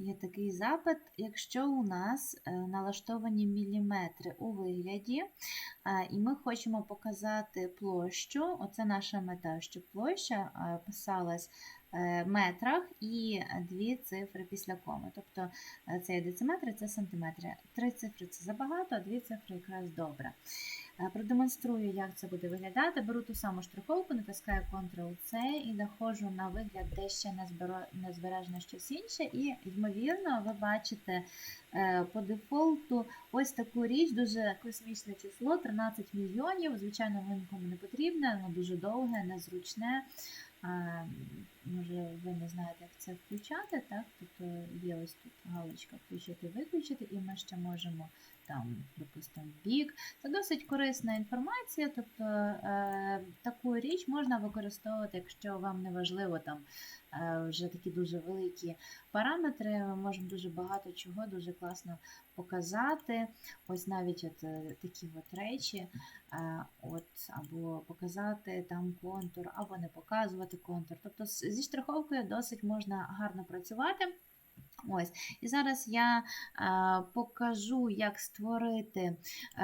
Є такий запит, якщо у нас е, налаштовані міліметри у вигляді, е, і ми хочемо показати площу, оце наша мета, щоб площа е, писалась метрах і дві цифри після коми. Тобто е, це є дециметри, це сантиметри. Три цифри це забагато, а дві цифри якраз добре. Е, Продемонструю, як це буде виглядати. Беру ту саму штриховку, натискаю Ctrl-C і заходжу на вигляд, де ще не збережено щось інше. І, ймовірно, ви бачите е, по дефолту ось таку річ, дуже космічне число 13 мільйонів. Звичайно, воно нікому не потрібне, воно дуже довге, незручне. Може, ви не знаєте, як це включати, так? Тобто є ось тут галочка включити, виключити, і ми ще можемо там, допустимо, бік. Це досить корисна інформація, тобто е, таку річ можна використовувати, якщо вам не важливо там е, вже такі дуже великі параметри. Ми можемо дуже багато чого дуже класно показати. Ось навіть от е, такі от речі, е, от, або показати там контур, або не показувати контур. Тобто зі штриховкою досить можна гарно працювати. Ось, і зараз я е, покажу, як створити е,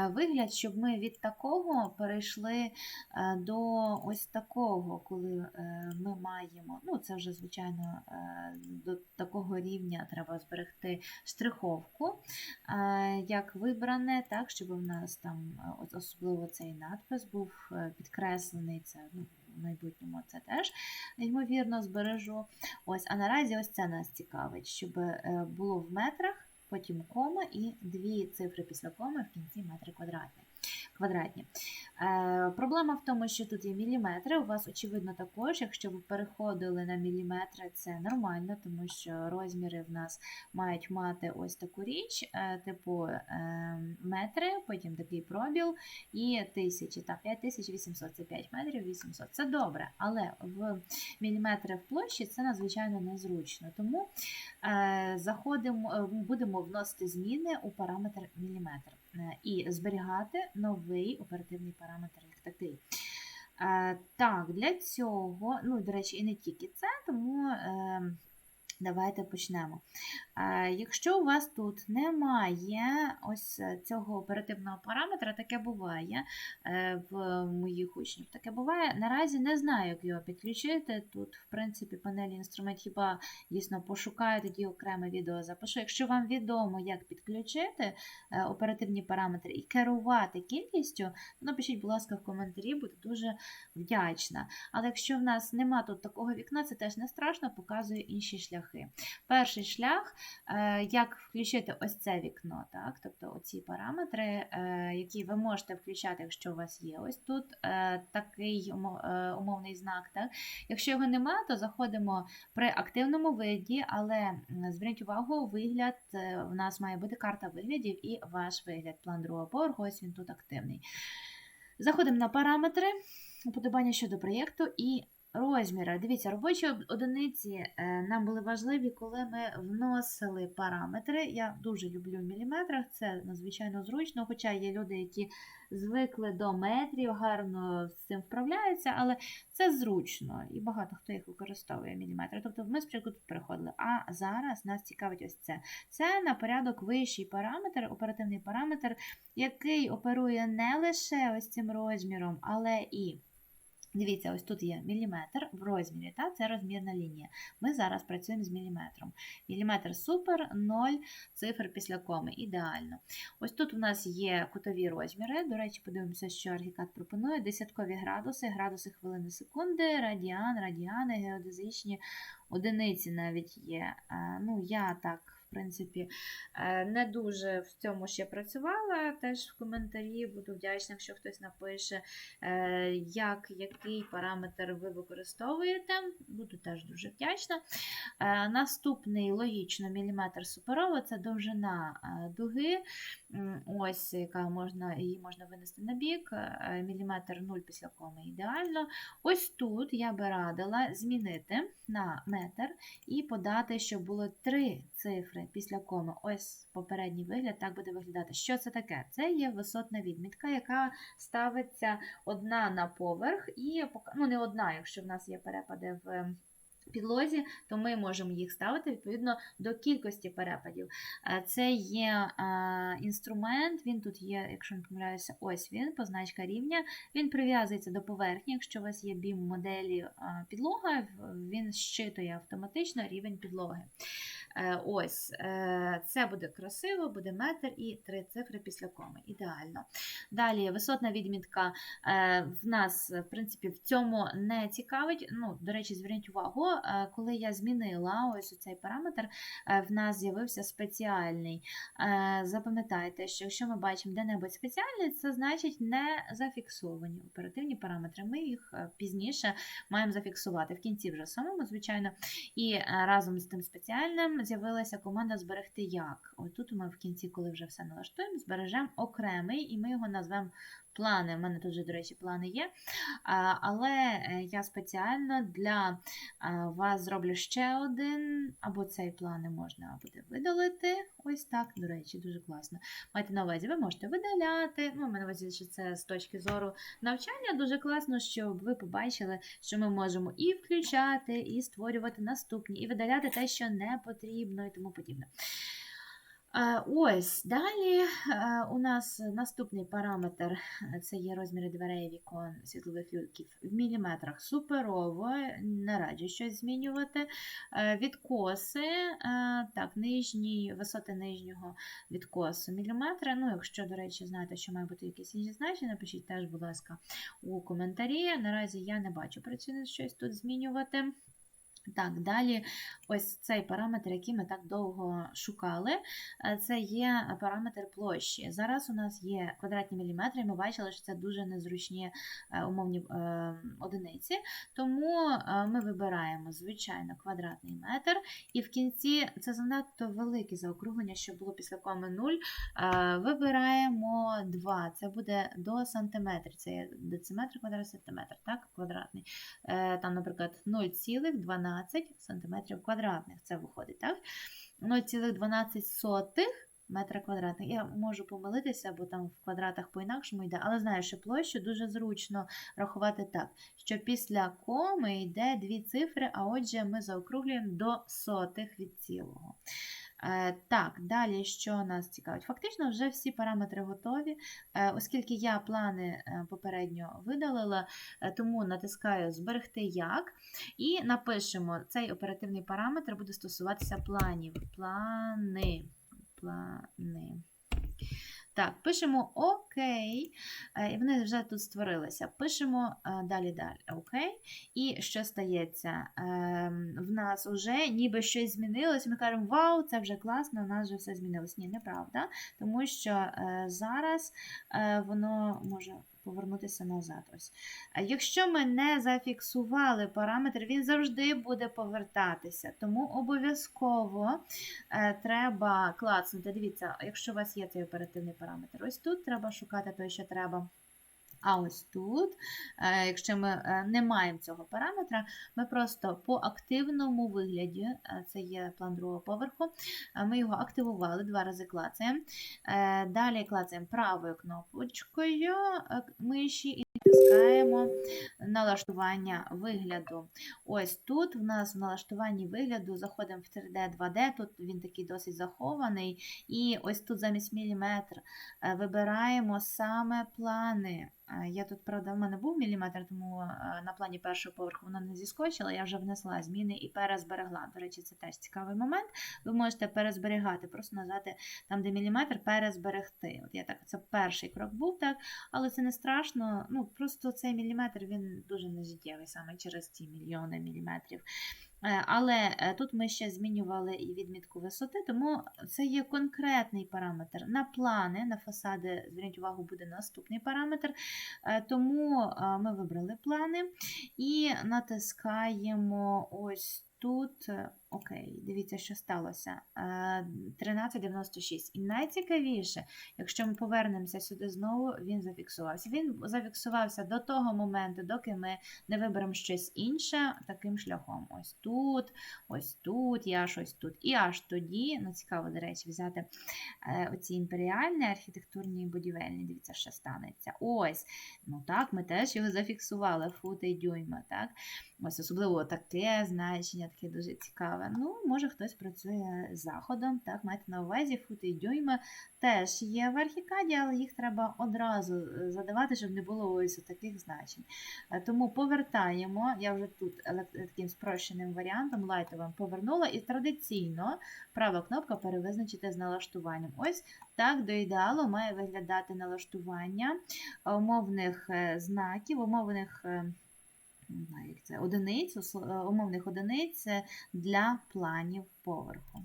вигляд, щоб ми від такого перейшли е, до ось такого, коли ми маємо, ну це вже звичайно до такого рівня треба зберегти штриховку, е, як вибране, так, щоб у нас там особливо цей надпис був підкреслений. Це ну, в майбутньому це теж ймовірно збережу. Ось, а наразі ось це нас цікавить, щоб е, було в метрах, потім кома і дві цифри після коми в кінці метри квадратні. Квадратні. Е, проблема в тому, що тут є міліметри. У вас, очевидно, також, якщо ви переходили на міліметри, це нормально, тому що розміри в нас мають мати ось таку річ, е, типу е, метри, потім такий пробіл і тисячі. Та 5800 це 5 метрів 800. Це добре, але в міліметри в площі це надзвичайно незручно. Тому е, заходимо, е, будемо вносити зміни у параметр міліметр е, і зберігати новий оперативний параметр як такий. Е, так, для цього, ну, до речі, і не тільки це, тому. Давайте почнемо. Якщо у вас тут немає ось цього оперативного параметра, таке буває е, в моїх учнів. Таке буває. Наразі не знаю, як його підключити. Тут, в принципі, панелі інструмент хіба дійсно пошукаю, тоді окреме відео запишу. Якщо вам відомо, як підключити е, оперативні параметри і керувати кількістю, то напишіть, будь ласка, в коментарі, буду дуже вдячна. Але якщо в нас нема тут такого вікна, це теж не страшно, показую інші шляхи. Перший шлях, е, як включити ось це вікно, так? тобто оці параметри, е, які ви можете включати, якщо у вас є ось тут е, такий умовний знак. Так? Якщо його немає, то заходимо при активному виді, але зверніть увагу, вигляд, в нас має бути карта виглядів і ваш вигляд. План другого поверху, ось він тут активний. Заходимо на параметри, уподобання щодо проєкту і розміри. Дивіться, робочі одиниці е, нам були важливі, коли ми вносили параметри. Я дуже люблю в міліметрах, це надзвичайно зручно, хоча є люди, які звикли до метрів, гарно з цим вправляються, але це зручно і багато хто їх використовує міліметри. Тобто ми спочатку тут переходили. А зараз нас цікавить ось це. Це на порядок вищий параметр, оперативний параметр, який оперує не лише ось цим розміром, але і. Дивіться, ось тут є міліметр в розмірі, та? це розмірна лінія. Ми зараз працюємо з міліметром. Міліметр супер, 0 цифр після коми. Ідеально. Ось тут у нас є кутові розміри. До речі, подивимося, що аргікат пропонує. Десяткові градуси, градуси хвилини секунди, радіан, радіани, геодезичні одиниці навіть є. Е, Ну, я так. Принципі, е, не дуже в цьому ще працювала. Теж в коментарі буду вдячна, якщо хтось напише, е, як, який параметр ви використовуєте. Буду теж дуже вдячна. Е, Наступний логічно міліметр суперово це довжина дуги. Ось яка можна, її можна винести на бік. Міліметр 0 після коми ідеально. Ось тут я би радила змінити на метр і подати, щоб було три цифри після коми. Ось попередній вигляд так буде виглядати. Що це таке? Це є висотна відмітка, яка ставиться одна на поверх, і ну не одна, якщо в нас є перепади в підлозі, то ми можемо їх ставити відповідно до кількості перепадів. Е, Це є е, інструмент, він тут є, якщо не помиляюся, ось він, позначка рівня. Він прив'язується до поверхні. Якщо у вас є бім моделі е, підлога, він щитує автоматично рівень підлоги. Е, Ось, е, це буде красиво, буде метр і три цифри після коми. Ідеально. Далі висотна відмітка е, в нас, в принципі, в цьому не цікавить. Ну, до речі, зверніть увагу, коли я змінила ось цей параметр, в нас з'явився спеціальний. Запам'ятайте, що якщо ми бачимо де-небудь спеціальний, це значить не зафіксовані оперативні параметри. Ми їх пізніше маємо зафіксувати в кінці вже самому, звичайно. І разом з тим спеціальним з'явилася команда зберегти як. Ось тут ми в кінці, коли вже все налаштуємо, збережемо окремий, і ми його назвемо плани. У мене тут вже, до речі, плани є. Але е, я спеціально для вас зроблю ще один, або цей плани можна буде видалити. Ось так, до речі, дуже класно. Майте на увазі, ви можете видаляти. Ну, на увазі, що це з точки зору навчання дуже класно, щоб ви побачили, що ми можемо і включати, і створювати наступні, і видаляти те, що не потрібно, і тому подібне. Ось далі е, у нас наступний параметр е, це є розміри дверей вікон світлових люків в міліметрах. Суперово, не раджу щось змінювати. Е, Відкоси, так, нижні, висоти нижнього відкосу міліметри. Ну, якщо, до речі, знаєте, що має бути якісь інші значення, напишіть теж, будь ласка, у коментарі. Наразі я не бачу причини щось тут змінювати. Так, далі ось цей параметр, який ми так довго шукали, е, це є параметр площі. Зараз у нас є квадратні міліметри, ми бачили, що це дуже незручні е, умовні е, одиниці. Тому ми вибираємо, звичайно, квадратний метр, і в кінці це занадто велике заокруглення, що було після коми 0. Е, Вибираємо 2, це буде до сантиметрів, це є дециметр квадрат сантиметр, так, квадратний. Там, наприклад, 0,12 см квадратних. Це виходить, так? 0,12 метра квадратних. Я можу помилитися, бо там в квадратах по-інакшому йде, але знаю, що площу дуже зручно рахувати так, що після коми йде дві цифри, а отже, ми заокруглюємо до сотих від цілого. Е, Так, далі, що нас цікавить? Фактично, вже всі параметри готові. Е, Оскільки я плани е, попередньо видалила, тому натискаю Зберегти як і напишемо, цей оперативний параметр буде стосуватися планів. Плани. Плани. Так, пишемо ОК, е, і вони вже тут створилися. Пишемо е, далі далі ОК. І що стається? Ем, В нас вже ніби щось змінилось. Ми кажемо, вау, це вже класно, у нас вже все змінилось. Ні, неправда. Тому що е, зараз воно може повернутися назад. Ось. Якщо ми не зафіксували параметр, він завжди буде повертатися. Тому обов'язково е, треба клацнути. Дивіться, якщо у вас є цей оперативний параметр, ось тут треба шукати той, що треба. А ось тут, е, якщо ми е, не маємо цього параметра, ми просто по активному вигляді, е, це є план другого поверху, ми його активували, два рази клацаємо. Далі клацаємо правою кнопочкою миші і натискаємо налаштування вигляду. Ось тут в нас в налаштуванні вигляду заходимо в 3D, 2D, тут він такий досить захований. І ось тут замість міліметр вибираємо саме плани. Е, Я тут, правда, в мене був міліметр, тому е, на плані першого поверху воно не зіскочило, я вже внесла зміни і перезберегла. До речі, це теж цікавий момент. Ви можете перезберігати, просто нажати там, де міліметр, перезберегти. От я так, це перший крок був, так, але це не страшно. Ну, просто цей міліметр він дуже нежиттєвий саме через ці мільйони міліметрів. Е, Але е, тут ми ще змінювали і відмітку висоти, тому це є конкретний параметр. На плани, на фасади, зверніть увагу, буде наступний параметр. Е, Тому ми вибрали плани і натискаємо ось тут Окей, дивіться, що сталося. Е, 13.96. І найцікавіше, якщо ми повернемося сюди знову, він зафіксувався. Він зафіксувався до того моменту, доки ми не виберемо щось інше таким шляхом. Ось тут, ось тут, і аж ось тут. І аж тоді, ну цікаво, до речі, взяти е, оці імперіальні архітектурні і будівельні. Дивіться, що станеться. Ось. Ну так, ми теж його зафіксували, фути і дюйма. так. Ось особливо таке значення, таке дуже цікаве. Ну, може хтось працює заходом, так, майте на увазі, фути і дюйми теж є в архікаді, але їх треба одразу е, задавати, щоб не було ось таких значень. Е, Тому повертаємо, я вже тут таким спрощеним варіантом лайтовим повернула, і традиційно права кнопка перевизначити з налаштуванням. Ось так до ідеалу має виглядати налаштування умовних е, знаків, умовних. Як це, одиниць, е, умовних одиниць е, для планів поверху.